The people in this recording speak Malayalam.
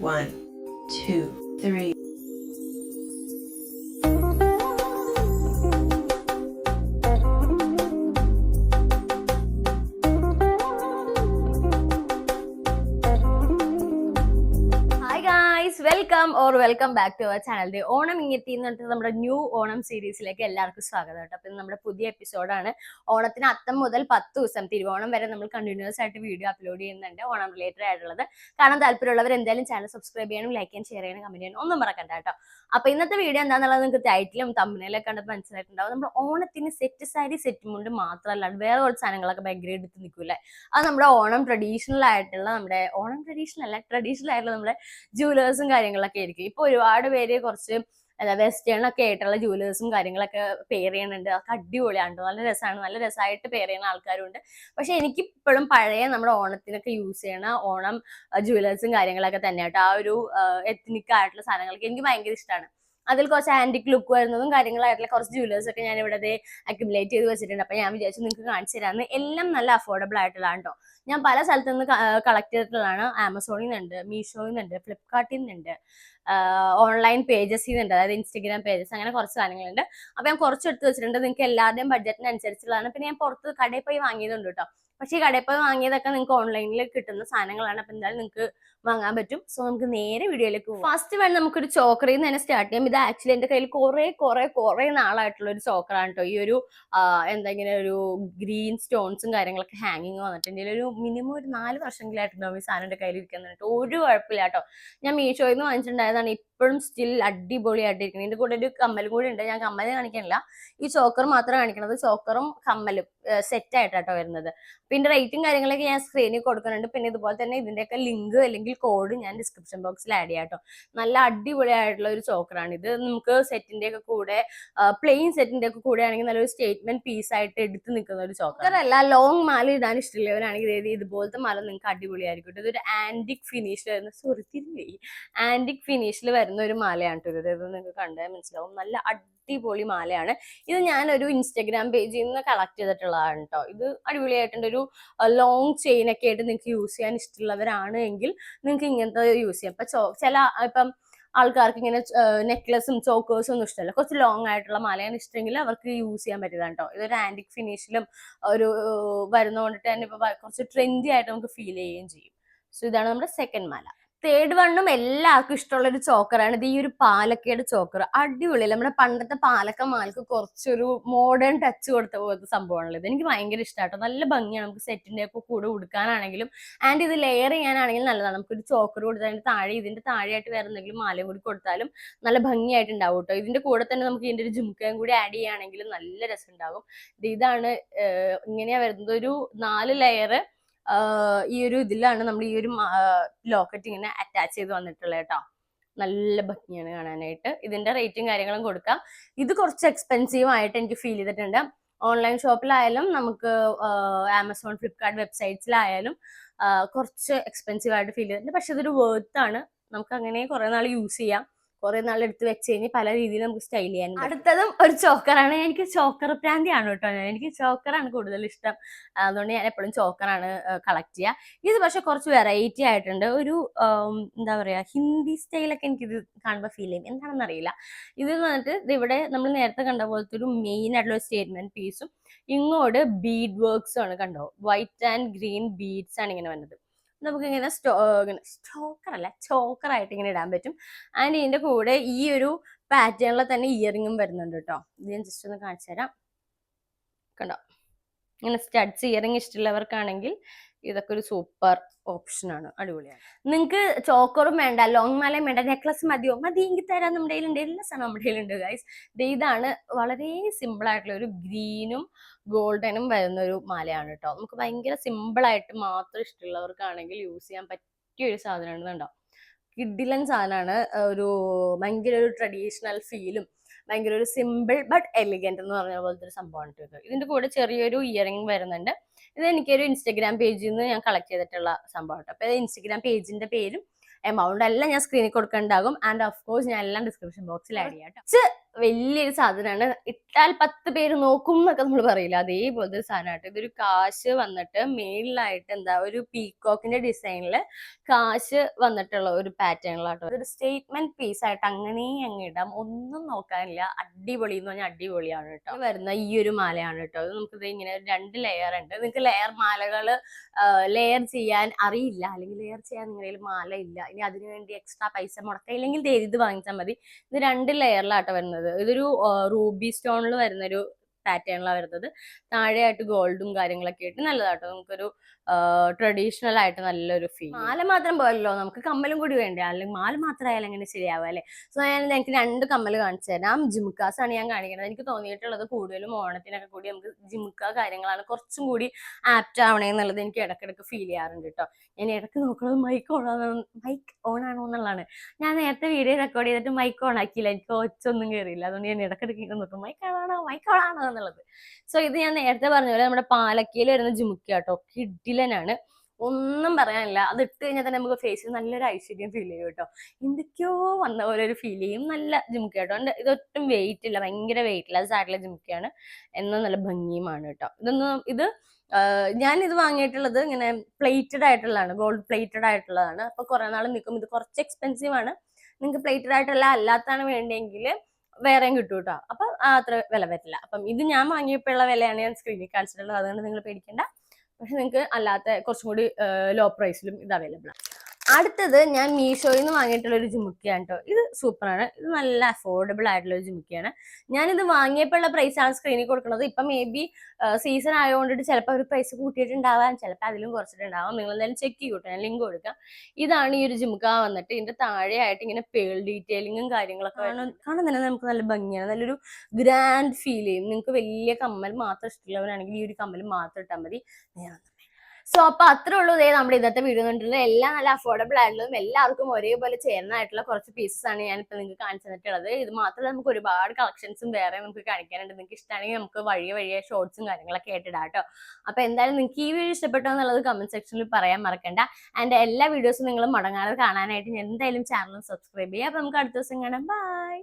One, two, three. Welcome or welcome back to our channel Onam ഇങ്ങെത്തി എന്ന് പറഞ്ഞിട്ട് നമ്മുടെ ന്യൂ ഓണം സീരീസിലേക്ക് എല്ലാവർക്കും സ്വാഗതം കേട്ടോ. അപ്പം നമ്മുടെ പുതിയ എപ്പിസോഡാണ് ഓണത്തിന് അത്തം മുതൽ പത്ത് ദിവസം തിരുവോണം വരെ നമ്മൾ കണ്ടിന്യൂസ് ആയിട്ട് വീഡിയോ അപ്ലോഡ് ചെയ്യുന്നുണ്ട്. ഓണം റിലേറ്റഡ് ആയിട്ടുള്ളത്. കാണാൻ താല്പര്യമുള്ളവർ എന്തായാലും ചാനൽ സബ്സ്ക്രൈബ് ചെയ്യാനും ലൈക്ക് ചെയ്യാൻ ഷെയർ ചെയ്യാനും കമന്റ് ചെയ്യാനും ഒന്നും മറക്കണ്ട കേട്ടോ. അപ്പൊ ഇന്നത്തെ വീഡിയോ എന്താണെന്നുള്ളത് നിങ്ങൾക്ക് ടൈറ്റിലും തമ്മിലൊക്കെ കണ്ടപ്പോൾ മനസ്സിലായിട്ടുണ്ടാവും. നമ്മൾ ഓണത്തിന് സെറ്റ് സാരി സെറ്റ് മുണ്ട് മാത്രമല്ല വേറെ കുറച്ച് സാധനങ്ങളൊക്കെ ഭയങ്കര എടുത്ത് നിൽക്കൂലേ അത് നമ്മുടെ ഓണം ട്രഡീഷണൽ ആയിട്ടുള്ള നമ്മുടെ ഓണം ട്രഡീഷണൽ അല്ല ട്രഡീഷണൽ ആയിട്ടുള്ള നമ്മുടെ ജുവലേഴ്സും കാര്യങ്ങളൊക്കെ ആയിരിക്കും. ഇപ്പൊ ഒരുപാട് പേര് കുറച്ച് വെസ്റ്റേൺ ഒക്കെ ആയിട്ടുള്ള ജുവലേഴ്സും കാര്യങ്ങളൊക്കെ പെയർ ചെയ്യുന്നുണ്ട്. അതൊക്കെ അടിപൊളിയാണ് നല്ല രസമാണ് നല്ല രസമായിട്ട് പെയർ ചെയ്യുന്ന ആൾക്കാരുണ്ട്. പക്ഷെ എനിക്ക് ഇപ്പോഴും പഴയ നമ്മുടെ ഓണത്തിനൊക്കെ യൂസ് ചെയ്യണ ഓണം ജുവലേഴ്സും കാര്യങ്ങളൊക്കെ തന്നെ കേട്ടോ ആ ഒരു എത്നിക് ആയിട്ടുള്ള സാധനങ്ങളൊക്കെ എനിക്ക് ഭയങ്കര ഇഷ്ടമാണ് അതിൽ കുറച്ച് ആന്റിക് ലുക്ക് വരുന്നതും കാര്യങ്ങളായിട്ടുള്ള കുറച്ച് ജുവലേഴ്സ് ഒക്കെ ഞാൻ ഇവിടെ അക്യുമുലേറ്റ് ചെയ്ത് വെച്ചിട്ടുണ്ട്. അപ്പൊ ഞാൻ വിചാരിച്ചു നിങ്ങൾക്ക് കാണിച്ചു തരാമെന്ന് എല്ലാം നല്ല അഫോർഡബിൾ ആയിട്ടുള്ളതാണ് കേട്ടോ ഞാൻ പല സ്ഥലത്തു നിന്ന് കളക്ട് ചെയ്തിട്ടുള്ളതാണ്. ആമസോണിൽ നിന്നുണ്ട് മീഷോയിൽ നിന്നുണ്ട് ഫ്ലിപ്കാർട്ടിൽ നിന്നുണ്ട് ഓൺലൈൻ പേജസിൽ നിന്നുണ്ട്. അതായത് ഇൻസ്റ്റഗ്രാം പേജസ് അങ്ങനെ കുറച്ച് സാധനങ്ങളുണ്ട്. അപ്പൊ ഞാൻ കുറച്ച് എടുത്ത് വെച്ചിട്ടുണ്ട്. നിങ്ങൾക്ക് എല്ലാവരുടെയും ബഡ്ജറ്റിനനുസരിച്ചുള്ളതാണ് പിന്നെ ഞാൻ പുറത്ത് കടയിൽ പോയി വാങ്ങിയതുണ്ട് കേട്ടോ പക്ഷേ ഈ കടയിൽ പോയി വാങ്ങിയതൊക്കെ നിങ്ങൾക്ക് ഓൺലൈനിൽ കിട്ടുന്ന സാധനങ്ങളാണ്. അപ്പൊ എന്തായാലും നിങ്ങൾക്ക് വാങ്ങാൻ പറ്റും. സോ നമുക്ക് നേരെ വീഡിയോയിലേക്ക് ഫസ്റ്റ് വേണം നമുക്കൊരു ചോക്കറിൽ നിന്ന് തന്നെ സ്റ്റാർട്ട് ചെയ്യാം. ഇത് ആക്ച്വലി എന്റെ കയ്യിൽ കുറെ കുറെ കുറെ നാളായിട്ടുള്ള ഒരു ചോക്കറാണ് കേട്ടോ ഈ ഒരു എന്താ ഒരു ഗ്രീൻ സ്റ്റോൺസും കാര്യങ്ങളൊക്കെ ഹാങ്ങിങ് വന്നിട്ടുണ്ട്. ഒരു മിനിമം ഒരു നാല് വർഷമെങ്കിലായിട്ടുണ്ടാവും ഈ സാധനം എന്റെ കയ്യിൽ ഇരിക്കുന്നുണ്ട് ഒരു കുഴപ്പമില്ല കേട്ടോ ഞാൻ മീഷോയിൽ നിന്ന് വാങ്ങിച്ചിട്ടുണ്ടായതാണ്. ഇപ്പോഴും സ്റ്റിൽ അടിപൊളിയായിട്ടിരിക്കുന്നത് ഇതിന്റെ കൂടെ ഒരു കമ്മലും കൂടി ഉണ്ട്. ഞാൻ കമ്മൽ കാണിക്കണില്ല ഈ ചോക്കർ മാത്രം കാണിക്കണത്. ചോക്കറും കമ്മലും സെറ്റ് ആയിട്ടാട്ടോ വരുന്നത്. പിന്നെ റേറ്റും കാര്യങ്ങളൊക്കെ ഞാൻ സ്ക്രീനിൽ കൊടുക്കുന്നുണ്ട്. പിന്നെ ഇതുപോലെ തന്നെ ഇതിന്റെയൊക്കെ ലിങ്ക് അല്ലെങ്കിൽ കോഡ് ഞാൻ ഡിസ്ക്രിപ്ഷൻ ബോക്സിൽ ആഡ് ചെയ്യാം കേട്ടോ നല്ല അടിപൊളിയായിട്ടുള്ള ഒരു ചോക്കറാണ് ഇത് നമുക്ക് സെറ്റിന്റെ ഒക്കെ കൂടെ പ്ലെയിൻ സെറ്റിന്റെ ഒക്കെ കൂടെ ആണെങ്കിൽ നല്ലൊരു സ്റ്റേറ്റ്മെന്റ് പീസ് ആയിട്ട് എടുത്ത് നിൽക്കുന്ന ഒരു ചോക്കർ അല്ല ലോങ് മാല ഇടാൻ ഇഷ്ടമുള്ളവരാണെങ്കിൽ ഇത് ഇതുപോലത്തെ മാല നിങ്ങൾക്ക് അടിപൊളിയായിരിക്കും ഇത് ഇതൊരു ആന്റിക് ഫിനിഷിൽ വരുന്ന സോറി ആന്റിക് ഫിനിഷിൽ വരുന്ന ഒരു മാലയാണ് കേട്ടോ ഇത് നിങ്ങൾക്ക് കണ്ടാൽ മനസ്സിലാവും. നല്ല അടിപൊളി മാലയാണ്. ഇത് ഞാനൊരു ഇൻസ്റ്റഗ്രാം പേജിൽ നിന്ന് കളക്ട് ചെയ്തിട്ടുള്ളതാണ് കേട്ടോ ഇത് അടിപൊളിയായിട്ടുണ്ട്. ഒരു ലോങ് ചെയിൻ ഒക്കെ ആയിട്ട് നിങ്ങൾക്ക് യൂസ് ചെയ്യാൻ ഇഷ്ടമുള്ളവരാണ് എങ്കിൽ നിങ്ങൾക്ക് ഇങ്ങനത്തെ യൂസ് ചെയ്യാം. ഇപ്പൊ ചില ഇപ്പം ആൾക്കാർക്ക് ഇങ്ങനെ നെക്ലസും ചോക്കേഴ്സും ഒന്നും ഇഷ്ടമല്ല. കുറച്ച് ലോങ് ആയിട്ടുള്ള മാലയാണ് ഇഷ്ടമെങ്കിൽ അവർക്ക് യൂസ് ചെയ്യാൻ പറ്റിയതാണ് കേട്ടോ ഇതൊരു ആന്റിക് ഫിനിഷിലും ഒരു വരുന്നതുകൊണ്ടിട്ട് തന്നെ ഇപ്പൊ കുറച്ച് ട്രെൻഡി ആയിട്ട് നമുക്ക് ഫീൽ ചെയ്യുകയും ചെയ്യും. സോ ഇതാണ് നമ്മുടെ സെക്കൻഡ് മാല. തേർഡ് വണ്ണും എല്ലാവർക്കും ഇഷ്ടമുള്ള ഒരു ചോക്കറാണ്. ഇത് ഈ ഒരു പാലക്കയുടെ ചോക്കർ അടിപൊളി നമ്മുടെ പണ്ടത്തെ പാലക്ക മാലക്ക് കുറച്ചൊരു മോഡേൺ ടച്ച് കൊടുത്ത പോലത്തെ സംഭവമാണല്ലോ ഇത്. എനിക്ക് ഭയങ്കര ഇഷ്ടമാട്ടോ നല്ല ഭംഗിയാണ്. നമുക്ക് സെറ്റിന്റെ ഒക്കെ കൂടെ ഉടുക്കാനാണെങ്കിലും ആൻഡ് ഇത് ലെയർ ചെയ്യാനാണെങ്കിലും നല്ലതാണ്. നമുക്കൊരു ചോക്കർ കൊടുത്താൽ അതിന്റെ താഴെ ഇതിന്റെ താഴെയായിട്ട് വേറെ എന്തെങ്കിലും മാലയും കൂടി കൊടുത്താലും നല്ല ഭംഗിയായിട്ടുണ്ടാവും കേട്ടോ. ഇതിന്റെ കൂടെ തന്നെ നമുക്ക് ഇതിന്റെ ഒരു ജുംക്കയും കൂടി ആഡ് ചെയ്യുകയാണെങ്കിലും നല്ല രസം ഉണ്ടാകും. ഇത് ഇതാണ് ഇങ്ങനെയാ വരുന്നത്. ഒരു നാല് ലെയർ ഈ ഒരു ഇതിലാണ് നമ്മൾ ഈ ഒരു ലോക്കറ്റ് ഇങ്ങനെ അറ്റാച്ച് ചെയ്ത് വന്നിട്ടുള്ളത് കേട്ടോ. നല്ല ഭംഗിയാണ് കാണാനായിട്ട്. ഇതിന്റെ റേറ്റും കാര്യങ്ങളും കൊടുക്കാം. ഇത് കുറച്ച് എക്സ്പെൻസീവ് ആയിട്ട് എനിക്ക് ഫീൽ ചെയ്തിട്ടുണ്ട്. ഓൺലൈൻ ഷോപ്പിലായാലും നമുക്ക് ആമസോൺ ഫ്ലിപ്കാർട്ട് വെബ്സൈറ്റ്സിലായാലും കുറച്ച് എക്സ്പെൻസീവ് ആയിട്ട് ഫീൽ ചെയ്തിട്ടുണ്ട്. പക്ഷെ ഇതൊരു വേർത്ത് ആണ്. നമുക്ക് അങ്ങനെ കുറെ നാൾ യൂസ് ചെയ്യാം. കുറെ നാൾ എടുത്ത് വെച്ച് കഴിഞ്ഞ് പല രീതിയിൽ നമുക്ക് സ്റ്റൈൽ ചെയ്യാൻ. അടുത്തതും ഒരു ചോക്കറാണ് എനിക്ക് ചോക്കർ പ്രാന്തിയാണ് കേട്ടോ. എനിക്ക് ചോക്കറാണ് കൂടുതൽ ഇഷ്ടം. അതുകൊണ്ട് ഞാൻ എപ്പോഴും ചോക്കറാണ് കളക്ട് ചെയ്യുക ഇത് പക്ഷെ കുറച്ച് വെറൈറ്റി ആയിട്ടുണ്ട്. ഒരു എന്താ പറയാ ഹിന്ദി സ്റ്റൈലൊക്കെ എനിക്ക് ഇത് കാണുമ്പോൾ ഫീൽ ചെയ്യും. എന്താണെന്ന് അറിയില്ല. ഇത് വന്നിട്ട് ഇവിടെ നമ്മൾ നേരത്തെ കണ്ട പോലത്തെ ഒരു മെയിൻ ആയിട്ടുള്ള സ്റ്റേറ്റ്മെന്റ് പീസും ഇങ്ങോട്ട് ബീഡ് വർക്ക്സും ആണ് കണ്ടോ? വൈറ്റ് ആൻഡ് ഗ്രീൻ ബീഡ്സ് ആണ് ഇങ്ങനെ വന്നത്. നമുക്ക് ഇങ്ങനെ സ്റ്റോ ഇങ്ങനെ ചോക്കർ ആയിട്ട് ഇങ്ങനെ ഇടാൻ പറ്റും. ആൻഡ് ഇതിന്റെ കൂടെ ഈ ഒരു പാറ്റേണിൽ തന്നെ ഇയറിങ്ങും വരുന്നുണ്ട് കേട്ടോ ഇത് ഞാൻ ജസ്റ്റ് ഒന്ന് കാണിച്ചു തരാം കണ്ടോ? ഇങ്ങനെ സ്റ്റഡ്സ് ഇയറിങ് ഇഷ്ടമുള്ളവർക്കാണെങ്കിൽ ഇതൊക്കെ ഒരു സൂപ്പർ ഓപ്ഷനാണ് അടിപൊളിയാണ്. നിങ്ങൾക്ക് ചോക്കറും വേണ്ട ലോങ് മാലയും വേണ്ട നെക്ലസ് മതിയോ? മതി എങ്കിൽ തരാൻ നമ്മുടെ കയ്യിലുണ്ട്. എല്ലാ സാധനം നമ്മുടെ കയ്യിലുണ്ട് ഗൈസ് ഇതാണ് വളരെ സിമ്പിൾ ആയിട്ടുള്ള ഒരു ഗ്രീനും ഗോൾഡനും വരുന്ന ഒരു മാലയാണ് കേട്ടോ നമുക്ക് ഭയങ്കര സിമ്പിൾ ആയിട്ട് മാത്രം ഇഷ്ടമുള്ളവർക്കാണെങ്കിൽ യൂസ് ചെയ്യാൻ പറ്റിയ ഒരു സാധനമാണ് കണ്ടോ? കിഡിലൻ സാധനമാണ് ഒരു ഭയങ്കര ഒരു ട്രഡീഷണൽ ഫീലും ഭയങ്കര ഒരു സിമ്പിൾ ബട്ട് എലിഗന്റ് എന്ന് പറഞ്ഞ പോലത്തെ ഒരു സംഭവമാണ് ഇതിന്റെ കൂടെ ചെറിയൊരു ഇയറിംഗ് വരുന്നുണ്ട്. ഇത് എനിക്കൊരു ഇൻസ്റ്റഗ്രാം പേജിൽ നിന്ന് ഞാൻ കളക്ട് ചെയ്തിട്ടുള്ള സംഭവം കേട്ടോ അപ്പൊ ഇൻസ്റ്റഗ്രാം പേജിന്റെ പേരും എമൗണ്ട് എല്ലാം ഞാൻ സ്ക്രീനിൽ കൊടുക്കേണ്ടാകും. ആൻഡ് ഓഫ് കോഴ്സ് ഞാൻ എല്ലാം ഡിസ്ക്രിപ്ഷൻ ബോക്സിൽ ആഡ് ചെയ്യാം കേട്ടോ വലിയൊരു സാധനമാണ്. ഇട്ടാൽ പത്ത് പേര് നോക്കും എന്നൊക്കെ നമ്മൾ പറയില്ല? അതേപോലത്തെ ഒരു സാധനമായിട്ട് ഇതൊരു കാശ് വന്നിട്ട് മേളിലായിട്ട് എന്താ ഒരു പീകോക്കിന്റെ ഡിസൈനിൽ കാശ് വന്നിട്ടുള്ള ഒരു പാറ്റേണിലാട്ടോ. ഒരു സ്റ്റേറ്റ്മെന്റ് പീസ് ആയിട്ട് അങ്ങനെ അങ്ങ് ഇടാം. ഒന്നും നോക്കാനില്ല. അടിപൊളി എന്ന് പറഞ്ഞാൽ അടിപൊളിയാണ് കേട്ടോ. വരുന്ന ഈ ഒരു മാലയാണ് കേട്ടോ. ഇത് നമുക്കിത് ഇങ്ങനെ രണ്ട് ലെയർ ഉണ്ട്. നിങ്ങൾക്ക് ലെയർ മാലകൾ ലെയർ ചെയ്യാൻ അറിയില്ല. അല്ലെങ്കിൽ ലെയർ ചെയ്യാൻ നിങ്ങളുടെ മാല ഇല്ല. ഇനി അതിനുവേണ്ടി എക്സ്ട്രാ പൈസ മുടക്കില്ലെങ്കിൽ ഇത് വാങ്ങിച്ചാൽ മതി. ഇത് രണ്ട് ലെയറിലാട്ടോ വരുന്നത്. ഇതൊരു റൂബി സ്റ്റോണിൽ വരുന്നൊരു പാറ്റേണിലാണ് വരുന്നത്. താഴെയായിട്ട് ഗോൾഡും കാര്യങ്ങളൊക്കെ ആയിട്ട് നല്ലതാട്ടോ. നമുക്കൊരു ട്രഡീഷണൽ ആയിട്ട് നല്ലൊരു ഫീൽ മാല മാത്രം പോയല്ലോ നമുക്ക് കമ്മലും കൂടി വേണ്ടേ? അല്ലെങ്കിൽ മാല മാത്രമായാലും അങ്ങനെ ശരിയാവുക അല്ലേ? സോ ഞാൻ എനിക്ക് രണ്ട് കമ്മൽ കാണിച്ചു തരാം. ജിമുക്കാസ് ആണ് ഞാൻ കാണിക്കുന്നത് എനിക്ക് തോന്നിയിട്ടുള്ളത് കൂടുതലും ഓണത്തിനൊക്കെ കൂടി നമുക്ക് ജിമുക്ക കാര്യങ്ങളാണ് കുറച്ചും കൂടി ആപ്റ്റ് ആവണേ എന്നുള്ളത് എനിക്ക് ഇടക്കിടക്ക് ഫീൽ ചെയ്യാറുണ്ട് കേട്ടോ ഞാൻ ഇടയ്ക്ക് നോക്കുന്നത് മൈക്ക് ഓൺ മൈക്ക് ഓൺ ആണോ എന്നുള്ളതാണ്. ഞാൻ നേരത്തെ വീഡിയോ റെക്കോർഡ് ചെയ്തിട്ട് മൈക്ക് ഓൺ ആക്കിയില്ല. എനിക്ക് ഒച്ചൊന്നും കയറിയില്ല അതുകൊണ്ട് ഞാൻ ഇടക്കിടക്ക് നോക്കും. മൈക്ക് ഓണാണോ മൈക്ക് ഓൺ ആണോ എന്നുള്ളത്. സോ ഇത് ഞാൻ നേരത്തെ പറഞ്ഞ പോലെ നമ്മുടെ പാലക്കയിൽ വരുന്ന ജുമുക്ക കേട്ടോ കിഡിലനാണ്. ഒന്നും പറയാനില്ല. അത് ഇട്ട് കഴിഞ്ഞാൽ തന്നെ നമുക്ക് ഫേസിൽ നല്ലൊരു ഐശ്വര്യം ഫീൽ ചെയ്യും കേട്ടോ. എന്തൊക്കെയോ വന്ന പോലെ ഒരു ഫീൽ ചെയ്യും. നല്ല ജുമുക്ക കേട്ടോ ഇതൊട്ടും വെയിറ്റ് ഇല്ല. ഭയങ്കര വെയിറ്റ് ഇല്ല. സാരിലെ ജുമുക്കയാണ് എന്നാൽ നല്ല ഭംഗിയുമാണ് കേട്ടോ. ഇതൊന്നും ഇത് ഞാൻ ഇത് വാങ്ങിയിട്ടുള്ളത് ഇങ്ങനെ പ്ലേറ്റഡ് ആയിട്ടുള്ളതാണ്. ഗോൾഡ് പ്ലേറ്റഡ് ആയിട്ടുള്ളതാണ്. അപ്പൊ കുറെ നാൾ നിൽക്കും. ഇത് കുറച്ച് എക്സ്പെൻസീവ് ആണ്. നിങ്ങൾക്ക് പ്ലേറ്റഡ് ആയിട്ടുള്ള അല്ലാത്താണ് വേണ്ടിയെങ്കിൽ വേറെയും കിട്ടും കേട്ടോ അപ്പൊ അത്ര വില വരില്ല. അപ്പം ഇത് ഞാൻ വാങ്ങിയപ്പോഴുള്ള വിലയാണ് ഞാൻ സ്ക്രീനിൽ കാണിച്ചിട്ടുള്ളത്. അതുകൊണ്ട് നിങ്ങൾ പേടിക്കേണ്ട. പക്ഷെ നിങ്ങൾക്ക് അല്ലാത്ത കുറച്ചും കൂടി ലോ പ്രൈസിലും ഇത് അവൈലബിൾ ആണ്. അടുത്തത് ഞാൻ മീഷോയിൽ നിന്ന് വാങ്ങിയിട്ടുള്ള ഒരു ജിമുക്കിയാണ് കേട്ടോ ഇത് സൂപ്പറാണ്. ഇത് നല്ല അഫോർഡബിൾ ആയിട്ടുള്ള ഒരു ജിമുക്കിയാണ്. ഞാനിത് വാങ്ങിയപ്പോഴുള്ള പ്രൈസ് ആണ് സ്ക്രീനിൽ കൊടുക്കുന്നത്. ഇപ്പം മേ ബി സീസൺ ആയതുകൊണ്ടിട്ട് ചിലപ്പോൾ ഒരു പ്രൈസ് കൂട്ടിയിട്ടുണ്ടാവാം. ചിലപ്പോൾ അതിലും കുറച്ചിട്ടുണ്ടാവാം. നിങ്ങൾ എന്തായാലും ചെക്ക് ചെയ്യൂട്ടോ. ഞാൻ ലിങ്ക് കൊടുക്കാം. ഇതാണ് ഈ ഒരു ജിമുക്ക. വന്നിട്ട് ഇതിന്റെ താഴെയായിട്ട് ഇങ്ങനെ പേൾ ഡീറ്റെയിലിങ്ങും കാര്യങ്ങളൊക്കെ കാണാൻ കാണാൻ തന്നെ നമുക്ക് നല്ല ഭംഗിയാണ്. നല്ലൊരു ഗ്രാൻഡ് ഫീൽ ചെയ്യും. നിങ്ങൾക്ക് വലിയ കമ്മൽ മാത്രം ഇഷ്ടമുള്ളവരാണെങ്കിൽ ഈ ഒരു കമ്മൽ മാത്രം ഇട്ടാൽ മതി. സോ അപ്പൊ അത്രേ ഉള്ളൂ ഇതേ നമ്മുടെ ഇന്നത്തെ വീഡിയോ കണ്ടിട്ടുള്ള എല്ലാം നല്ല അഫോർഡബിൾ ആയിട്ടുള്ളതും എല്ലാവർക്കും ഒരേപോലെ ചേർന്നായിട്ടുള്ള കുറച്ച് പീസസ് ആണ് ഞാനിപ്പോൾ നിങ്ങൾക്ക് കാണിച്ചു തന്നിട്ടുള്ളത്. ഇത് മാത്രമല്ല നമുക്ക് ഒരുപാട് കളക്ഷൻസും വേറെ നമുക്ക് കാണിക്കാനുണ്ട്. നിങ്ങൾക്ക് ഇഷ്ടമാണെങ്കിൽ നമുക്ക് വഴി വഴിയെ ഷോർട്സും കാര്യങ്ങളൊക്കെ ആയിട്ടിടാം കേട്ടോ. അപ്പൊ എന്തായാലും നിങ്ങൾക്ക് ഈ വീഡിയോ ഇഷ്ടപ്പെട്ടോ എന്നുള്ളത് കമന്റ് സെക്ഷനിൽ പറയാൻ മറക്കണ്ട. ആൻഡ് എല്ലാ വീഡിയോസും നിങ്ങൾ മടങ്ങാതെ കാണാനായിട്ട് ഞാൻ എന്തായാലും ചാനൽ സബ്സ്ക്രൈബ് ചെയ്യുക അപ്പൊ നമുക്ക് അടുത്ത ദിവസം കാണാം. ബൈ